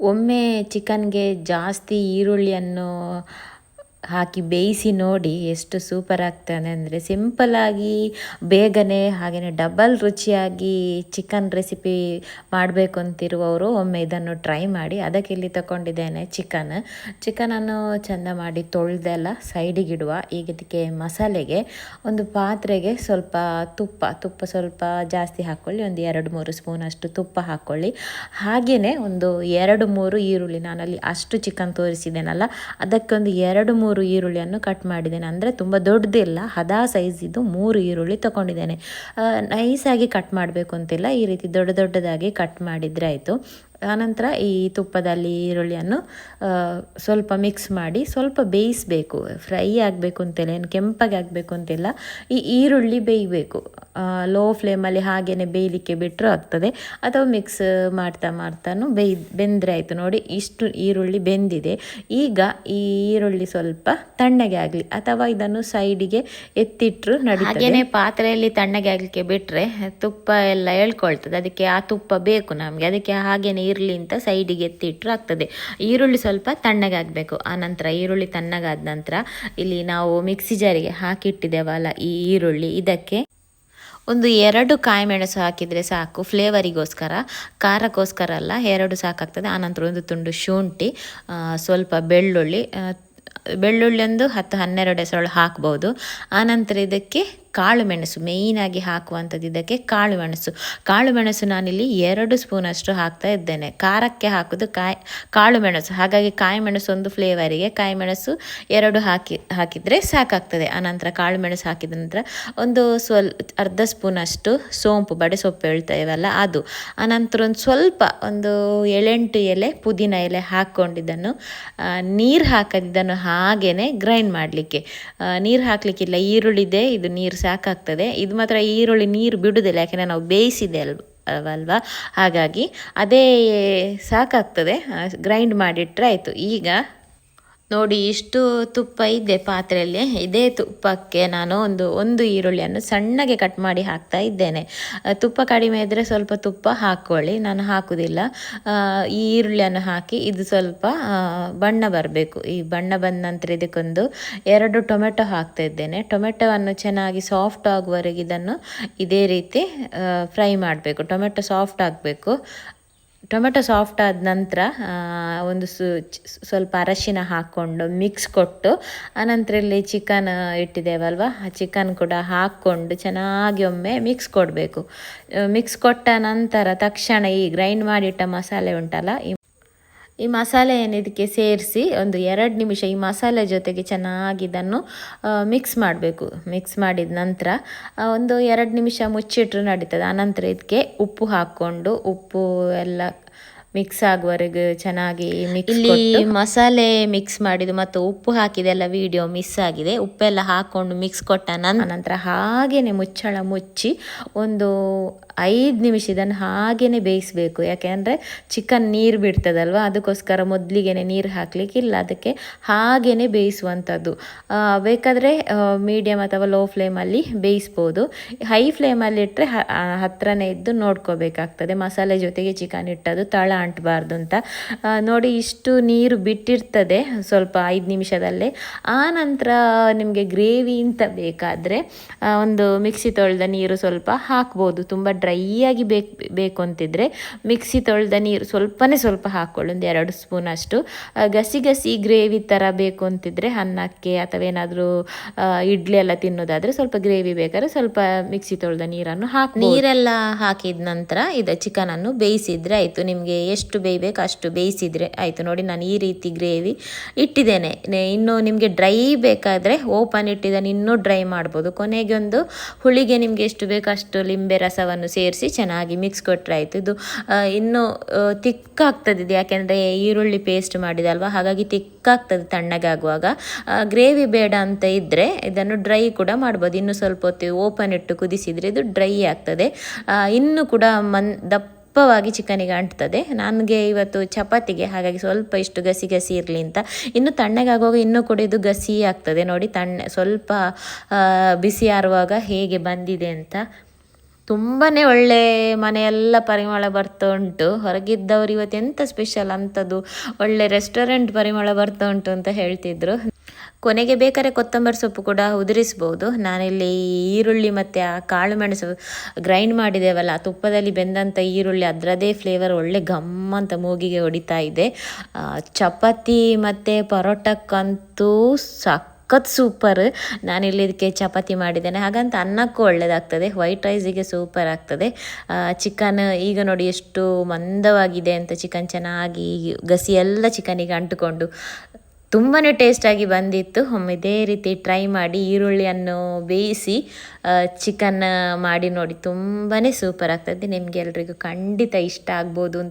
ಒಮ್ಮೆ ಚಿಕನ್ಗೆ ಜಾಸ್ತಿ ಈರುಳ್ಳಿಯನ್ನು ಹಾಕಿ ಬೇಯಿಸಿ ನೋಡಿ ಎಷ್ಟು ಸೂಪರ್ ಆಗ್ತದೆ ಅಂದರೆ ಸಿಂಪಲ್ಲಾಗಿ ಬೇಗನೆ ಹಾಗೆಯೇ ಡಬಲ್ ರುಚಿಯಾಗಿ ಚಿಕನ್ ರೆಸಿಪಿ ಮಾಡಬೇಕು ಅಂತಿರುವವರು ಒಮ್ಮೆ ಇದನ್ನು ಟ್ರೈ ಮಾಡಿ. ಅದಕ್ಕೆ ಇಲ್ಲಿ ತಗೊಂಡಿದ್ದೇನೆ ಚಿಕನ್ ಚಿಕನನ್ನು ಚೆಂದ ಮಾಡಿ ತೊಳೆದೆಲ್ಲ ಸೈಡಿಗಿಡುವ ಈಗ ಇದಕ್ಕೆ ಮಸಾಲೆಗೆ ಒಂದು ಪಾತ್ರೆಗೆ ಸ್ವಲ್ಪ ತುಪ್ಪ ತುಪ್ಪ ಸ್ವಲ್ಪ ಜಾಸ್ತಿ ಹಾಕ್ಕೊಳ್ಳಿ ಒಂದು ಎರಡು ಮೂರು ಸ್ಪೂನ್ ಅಷ್ಟು ತುಪ್ಪ ಹಾಕ್ಕೊಳ್ಳಿ ಹಾಗೆಯೇ ಒಂದು ಎರಡು ಮೂರು ಈರುಳ್ಳಿ. ನಾನಲ್ಲಿ ಅಷ್ಟು ಚಿಕನ್ ತೋರಿಸಿದ್ದೇನಲ್ಲ, ಅದಕ್ಕೊಂದು ಎರಡು ಮೂರು ಈರುಳ್ಳಿಯನ್ನು ಕಟ್ ಮಾಡಿದ್ದೇನೆ. ಅಂದರೆ ತುಂಬ ದೊಡ್ಡದಿಲ್ಲ ಹದ ಸೈಜಿದ್ದು ಮೂರು ಈರುಳ್ಳಿ ತಗೊಂಡಿದ್ದೇನೆ. ನೈಸಾಗಿ ಕಟ್ ಮಾಡಬೇಕು ಅಂತಿಲ್ಲ. ಈ ರೀತಿ ದೊಡ್ಡ ದೊಡ್ಡದಾಗಿ ಕಟ್ ಮಾಡಿದರೆ ಆಯಿತು. ಆನಂತರ ಈ ತುಪ್ಪದಲ್ಲಿ ಈರುಳ್ಳಿಯನ್ನು ಸ್ವಲ್ಪ ಮಿಕ್ಸ್ ಮಾಡಿ ಸ್ವಲ್ಪ ಬೇಯಿಸಬೇಕು. ಫ್ರೈ ಆಗಬೇಕು ಅಂತಿಲ್ಲ. ಏನು ಕೆಂಪಾಗಿ ಆಗಬೇಕು ಅಂತಿಲ್ಲ. ಈ ಈರುಳ್ಳಿ ಬೇಯಬೇಕು. ಲೋ ಫ್ಲೇಮಲ್ಲಿ ಹಾಗೇ ಬೇಯಲಿಕ್ಕೆ ಬಿಟ್ಟರು ಆಗ್ತದೆ. ಅಥವಾ ಮಿಕ್ಸ್ ಮಾಡ್ತಾ ಮಾಡ್ತಾನು ಬೇಯ್, ಬೆಂದರೆ ಆಯಿತು. ನೋಡಿ ಇಷ್ಟು ಈರುಳ್ಳಿ ಬೆಂದಿದೆ. ಈಗ ಈ ಈರುಳ್ಳಿ ಸ್ವಲ್ಪ ತಣ್ಣಗೆ ಆಗಲಿ. ಅಥವಾ ಇದನ್ನು ಸೈಡಿಗೆ ಎತ್ತಿಟ್ಟರು ಹಾಗೇನೆ ಪಾತ್ರೆಯಲ್ಲಿ ತಣ್ಣಗೆ ಆಗಲಿಕ್ಕೆ ಬಿಟ್ಟರೆ ತುಪ್ಪ ಎಲ್ಲ ಎಳ್ಕೊಳ್ತದೆ. ಅದಕ್ಕೆ ಆ ತುಪ್ಪ ಬೇಕು ನಮಗೆ. ಅದಕ್ಕೆ ಹಾಗೇನೆ ಇರಲಿ ಅಂತ ಸೈಡಿಗೆ ಎತ್ತಿಟ್ಟರು ಆಗ್ತದೆ. ಈರುಳ್ಳಿ ಸ್ವಲ್ಪ ತಣ್ಣಗೆ ಆಗಬೇಕು. ಆ ನಂತರ ಈರುಳ್ಳಿ ತಣ್ಣಗಾದ ನಂತರ ಇಲ್ಲಿ ನಾವು ಮಿಕ್ಸಿ ಜಾರಿಗೆ ಹಾಕಿಟ್ಟಿದ್ದೇವಲ್ಲ ಈ ಈರುಳ್ಳಿ. ಇದಕ್ಕೆ ಒಂದು ಎರಡು ಕಾಯಿ ಮೆಣಸು ಹಾಕಿದರೆ ಸಾಕು. ಫ್ಲೇವರಿಗೋಸ್ಕರ, ಖಾರಕ್ಕೋಸ್ಕರ ಅಲ್ಲ, ಎರಡು ಸಾಕಾಗ್ತದೆ. ಆನಂತರ ಒಂದು ತುಂಡು ಶುಂಠಿ ಸ್ವಲ್ಪ ಬೆಳ್ಳುಳ್ಳಿ ಬೆಳ್ಳುಳ್ಳಿ ಒಂದು ಹತ್ತು ಹನ್ನೆರಡು ಹೆಸರು ಹಾಕ್ಬೋದು. ಆನಂತರ ಇದಕ್ಕೆ ಕಾಳು ಮೆಣಸು ಮೇಯ್ನಾಗಿ ಹಾಕುವಂಥದ್ದು ಇದಕ್ಕೆ ಕಾಳು ಮೆಣಸು. ಕಾಳು ಮೆಣಸು ನಾನಿಲ್ಲಿ ಎರಡು ಸ್ಪೂನಷ್ಟು ಹಾಕ್ತಾ ಇದ್ದೇನೆ. ಖಾರಕ್ಕೆ ಹಾಕೋದು ಕಾಯಿ, ಕಾಳು ಮೆಣಸು. ಹಾಗಾಗಿ ಕಾಯಿ ಮೆಣಸು ಒಂದು ಫ್ಲೇವರಿಗೆ ಕಾಯಿ ಮೆಣಸು ಎರಡು ಹಾಕಿ, ಹಾಕಿದರೆ ಸಾಕಾಗ್ತದೆ. ಆನಂತರ ಕಾಳು ಮೆಣಸು ಹಾಕಿದ ನಂತರ ಒಂದು ಸ್ವಲ್, ಅರ್ಧ ಸ್ಪೂನಷ್ಟು ಸೋಂಪು, ಬಡೆ ಸೊಪ್ಪು ಹೇಳ್ತೇವಲ್ಲ ಅದು. ಆನಂತರ ಒಂದು ಸ್ವಲ್ಪ ಒಂದು ಎಳೆಂಟು ಎಲೆ, ಪುದೀನ ಎಲೆ ಹಾಕ್ಕೊಂಡಿದ್ದನ್ನು ನೀರು ಹಾಕದಿದ್ದನ್ನು ಹಾಗೇ ಗ್ರೈಂಡ್ ಮಾಡಲಿಕ್ಕೆ. ನೀರು ಹಾಕಲಿಕ್ಕಿಲ್ಲ ಈರುಳ್ಳಿದೆ ಇದು ನೀರು ಸಾಕಾಗ್ತದೆ. ಇದು ಮಾತ್ರ ಈರುಳ್ಳಿ ನೀರು ಬಿಡುವುದಿಲ್ಲ, ಯಾಕೆಂದರೆ ನಾವು ಬೇಯಿಸಿದೆ ಅಲ್ವ, ಅಲ್ವಾ? ಹಾಗಾಗಿ ಅದೇ ಸಾಕಾಗ್ತದೆ. ಗ್ರೈಂಡ್ ಮಾಡಿಟ್ರೆ ಆಯಿತು. ಈಗ ನೋಡಿ, ಇಷ್ಟು ತುಪ್ಪ ಇದೆ ಪಾತ್ರೆಯಲ್ಲಿ, ಇದೇ ತುಪ್ಪಕ್ಕೆ ನಾನು ಒಂದು ಒಂದು ಈರುಳ್ಳಿಯನ್ನು ಸಣ್ಣಗೆ ಕಟ್ ಮಾಡಿ ಹಾಕ್ತಾ ಇದ್ದೇನೆ. ತುಪ್ಪ ಕಡಿಮೆ ಇದ್ದರೆ ಸ್ವಲ್ಪ ತುಪ್ಪ ಹಾಕ್ಕೊಳ್ಳಿ ನಾನು ಹಾಕುವುದಿಲ್ಲ ಈ ಈರುಳ್ಳಿಯನ್ನು ಹಾಕಿ ಇದು ಸ್ವಲ್ಪ ಬಣ್ಣ ಬರಬೇಕು. ಈ ಬಣ್ಣ ಬಂದ ನಂತರ ಇದಕ್ಕೊಂದು ಎರಡು ಟೊಮೆಟೊ ಹಾಕ್ತಾ ಇದ್ದೇನೆ. ಟೊಮೆಟೊವನ್ನು ಚೆನ್ನಾಗಿ ಸಾಫ್ಟ್ ಆಗುವವರೆಗೆ ಇದನ್ನು ಇದೇ ರೀತಿ ಫ್ರೈ ಮಾಡಬೇಕು. ಟೊಮೆಟೊ ಸಾಫ್ಟ್ ಆಗಬೇಕು. ಟೊಮೆಟೊ ಸಾಫ್ಟ್ ಆದ ನಂತರ ಒಂದು ಸು ಸ್ವಲ್ಪ ಅರಶಿನ ಹಾಕ್ಕೊಂಡು ಮಿಕ್ಸ್ ಕೊಟ್ಟು ಆನಂತರ ಇಲ್ಲಿ ಚಿಕನ್ ಇಟ್ಟಿದ್ದೇವಲ್ವ? ಆ ಚಿಕನ್ ಕೂಡ ಹಾಕ್ಕೊಂಡು ಚೆನ್ನಾಗಿ ಒಮ್ಮೆ ಮಿಕ್ಸ್ ಕೊಡಬೇಕು. ಮಿಕ್ಸ್ ಕೊಟ್ಟ ನಂತರ ತಕ್ಷಣ ಈ ಗ್ರೈಂಡ್ ಮಾಡಿಟ್ಟ ಮಸಾಲೆ ಉಂಟಲ್ಲ, ಈ ಮಸಾಲೆ ಇದಕ್ಕೆ ಸೇರಿಸಿ ಒಂದು ಎರಡು ನಿಮಿಷ ಈ ಮಸಾಲೆ ಜೊತೆಗೆ ಚೆನ್ನಾಗಿ ಇದನ್ನು ಮಿಕ್ಸ್ ಮಾಡಬೇಕು. ಮಿಕ್ಸ್ ಮಾಡಿದ ನಂತರ ಒಂದು ಎರಡು ನಿಮಿಷ ಮುಚ್ಚಿಟ್ರು ನಡೀತದೆ. ಆನಂತರ ಇದಕ್ಕೆ ಉಪ್ಪು ಹಾಕ್ಕೊಂಡು, ಉಪ್ಪು ಎಲ್ಲ ಮಿಕ್ಸ್ ಆಗುವವರೆಗೆ ಚೆನ್ನಾಗಿ ಮಿಕ್ಸ್ ಇಲ್ಲಿ ಮಸಾಲೆ ಮಿಕ್ಸ್ ಮಾಡಿದ್ದು ಮತ್ತು ಉಪ್ಪು ಹಾಕಿದೆಲ್ಲ ವಿಡಿಯೋ ಮಿಸ್ ಆಗಿದೆ. ಉಪ್ಪೆಲ್ಲ ಹಾಕೊಂಡು ಮಿಕ್ಸ್ ಕೊಟ್ಟ ನಂತರ ಹಾಗೇನೆ ಮುಚ್ಚಳ ಮುಚ್ಚಿ ಒಂದು ಐದು ನಿಮಿಷ ಇದನ್ನು ಹಾಗೇನೆ ಬೇಯಿಸಬೇಕು. ಯಾಕೆಂದರೆ ಚಿಕನ್ ನೀರು ಬಿಡ್ತದಲ್ವ? ಅದಕ್ಕೋಸ್ಕರ ಮೊದಲಿಗೆ ನೀರು ಹಾಕಲಿಕ್ಕಿಲ್ಲ ಅದಕ್ಕೆ ಹಾಗೇನೆ ಬೇಯಿಸುವಂಥದ್ದು. ಬೇಕಾದರೆ ಮೀಡಿಯಮ್ ಅಥವಾ ಲೋ ಫ್ಲೇಮಲ್ಲಿ ಬೇಯಿಸ್ಬೋದು. ಹೈ ಫ್ಲೇಮಲ್ಲಿ ಇಟ್ಟರೆ ಹತ್ರನೇ ಇದ್ದು ನೋಡ್ಕೋಬೇಕಾಗ್ತದೆ. ಮಸಾಲೆ ಜೊತೆಗೆ ಚಿಕನ್ ಇಟ್ಟದು ತಳ ಅಂಟಬಾರ್ದು ಅಂತ. ನೋಡಿ ಇಷ್ಟು ನೀರು ಬಿಟ್ಟಿರ್ತದೆ ಸ್ವಲ್ಪ ಐದು ನಿಮಿಷದಲ್ಲೇ. ಆ ನಂತರ ನಿಮಗೆ ಗ್ರೇವಿ ಅಂತ ಬೇಕಾದರೆ ಒಂದು ಮಿಕ್ಸಿ ತೊಳೆದ ನೀರು ಸ್ವಲ್ಪ ಹಾಕ್ಬೋದು. ತುಂಬ ಡ್ರೈ ಆಗಿ ಬೇಕು ಬೇಕು ಅಂತಿದ್ರೆ ಮಿಕ್ಸಿ ತೊಳೆದ ನೀರು ಸ್ವಲ್ಪನೇ ಸ್ವಲ್ಪ ಹಾಕ್ಕೊಳ್ಳಿ, ಒಂದು ಎರಡು ಸ್ಪೂನ್ ಅಷ್ಟು. ಗಸಿ ಗಸಿ ಗ್ರೇವಿ ಥರ ಬೇಕು ಅಂತಿದ್ರೆ ಅನ್ನಕ್ಕೆ ಅಥವಾ ಏನಾದರೂ ಇಡ್ಲಿ ಎಲ್ಲ ತಿನ್ನೋದಾದರೆ ಸ್ವಲ್ಪ ಗ್ರೇವಿ ಬೇಕಾದ್ರೆ ಸ್ವಲ್ಪ ಮಿಕ್ಸಿ ತೊಳೆದ ನೀರನ್ನು ಹಾಕಿ ನೀರೆಲ್ಲ ಹಾಕಿದ ನಂತರ ಇದು ಚಿಕನನ್ನು ಬೇಯಿಸಿದ್ರೆ ಆಯಿತು. ನಿಮಗೆ ಎಷ್ಟು ಬೇಯಬೇಕು ಅಷ್ಟು ಬೇಯಿಸಿದರೆ ಆಯಿತು. ನೋಡಿ ನಾನು ಈ ರೀತಿ ಗ್ರೇವಿ ಇಟ್ಟಿದ್ದೇನೆ. ಇನ್ನು ನಿಮಗೆ ಡ್ರೈ ಬೇಕಾದರೆ ಓಪನ್ ಇಟ್ಟಿದ್ದಾನೆ. ಇನ್ನೂ ಡ್ರೈ ಮಾಡ್ಬೋದು. ಕೊನೆಗೆ ಒಂದು ಹುಳಿಗೆ ನಿಮಗೆ ಎಷ್ಟು ಬೇಕು ಅಷ್ಟು ಲಿಂಬೆ ರಸವನ್ನು ಸೇರಿಸಿ ಚೆನ್ನಾಗಿ ಮಿಕ್ಸ್ ಕೊಟ್ಟರೆ ಆಯಿತು. ಇದು ಇನ್ನೂ ತಿಕ್ಕಾಗ್ತದಿದೆ. ಯಾಕೆಂದರೆ ಈರುಳ್ಳಿ ಪೇಸ್ಟ್ ಮಾಡಿದಲ್ವ? ಹಾಗಾಗಿ ತಿಕ್ಕಾಗ್ತದೆ ತಣ್ಣಗಾಗುವಾಗ. ಗ್ರೇವಿ ಬೇಡ ಅಂತ ಇದ್ದರೆ ಇದನ್ನು ಡ್ರೈ ಕೂಡ ಮಾಡ್ಬೋದು. ಇನ್ನು ಸ್ವಲ್ಪ ಹೊತ್ತು ಓಪನ್ ಇಟ್ಟು ಕುದಿಸಿದರೆ ಇದು ಡ್ರೈ ಆಗ್ತದೆ. ಇನ್ನು ಕೂಡ ಮನ್, ದಪ್ಪ ದಪ್ಪವಾಗಿ ಚಿಕನಿಗೆ ಅಂಟ್ತದೆ. ನನಗೆ ಇವತ್ತು ಚಪಾತಿಗೆ, ಹಾಗಾಗಿ ಸ್ವಲ್ಪ ಇಷ್ಟು ಗಸಿ ಗಸಿ ಇರಲಿ ಅಂತ. ಇನ್ನು ತಣ್ಣಗಾಗುವಾಗ ಇನ್ನೂ ಕೂಡ ಇದು ಗಸಿ ಆಗ್ತದೆ. ನೋಡಿ, ತಣ್ಣ, ಸ್ವಲ್ಪ ಬಿಸಿ ಆರುವಾಗ ಹೇಗೆ ಬಂದಿದೆ ಅಂತ. ತುಂಬಾ ಒಳ್ಳೆ ಮನೆಯೆಲ್ಲ ಪರಿಮಳ ಬರ್ತಾ ಉಂಟು. ಹೊರಗಿದ್ದವರು ಇವತ್ತು ಎಂಥ ಸ್ಪೆಷಲ್ ಅಂಥದ್ದು ಒಳ್ಳೆ ರೆಸ್ಟೋರೆಂಟ್ ಪರಿಮಳ ಬರ್ತಾ ಉಂಟು ಅಂತ ಹೇಳ್ತಿದ್ರು. ಕೊನೆಗೆ ಬೇಕಾದ್ರೆ ಕೊತ್ತಂಬರಿ ಸೊಪ್ಪು ಕೂಡ ಉದುರಿಸ್ಬೋದು. ನಾನಿಲ್ಲಿ ಈರುಳ್ಳಿ ಮತ್ತು ಆ ಕಾಳು ಮೆಣಸು ಗ್ರೈಂಡ್ ಮಾಡಿದ್ದೇವಲ್ಲ ತುಪ್ಪದಲ್ಲಿ ಬೆಂದಂಥ ಈರುಳ್ಳಿ ಅದರದೇ ಫ್ಲೇವರ್ ಒಳ್ಳೆ ಗಮ್ಮಂತ ಮೂಗಿಗೆ ಹೊಡಿತಾ ಇದೆ. ಚಪಾತಿ ಮತ್ತು ಪರೋಟಕ್ಕಂತೂ ಸಖತ್ ಸೂಪರ್ ನಾನಿಲ್ಲಿ ಇದಕ್ಕೆ ಚಪಾತಿ ಮಾಡಿದ್ದೇನೆ. ಹಾಗಂತ ಅನ್ನಕ್ಕೂ ಒಳ್ಳೆಯದಾಗ್ತದೆ ವೈಟ್ ರೈಸಿಗೆ ಸೂಪರ್ ಆಗ್ತದೆ. ಚಿಕನ್ ಈಗ ನೋಡಿ ಎಷ್ಟು ಮಂದವಾಗಿದೆ ಅಂತ ಚಿಕನ್ ಚೆನ್ನಾಗಿ ಗಸಿ ಎಲ್ಲ ಚಿಕನಿಗೆ ಅಂಟುಕೊಂಡು ತುಂಬಾ ಟೇಸ್ಟಾಗಿ ಬಂದಿತ್ತು. ಒಮ್ಮೆ ಇದೇ ರೀತಿ ಟ್ರೈ ಮಾಡಿ ಈರುಳ್ಳಿಯನ್ನು ಬೇಯಿಸಿ ಚಿಕನ್ ಮಾಡಿ ನೋಡಿ ತುಂಬಾ ಸೂಪರ್ ಆಗ್ತದೆ. ನಿಮಗೆ ಎಲ್ರಿಗೂ ಖಂಡಿತ ಇಷ್ಟ ಆಗ್ಬೋದು ಅಂತ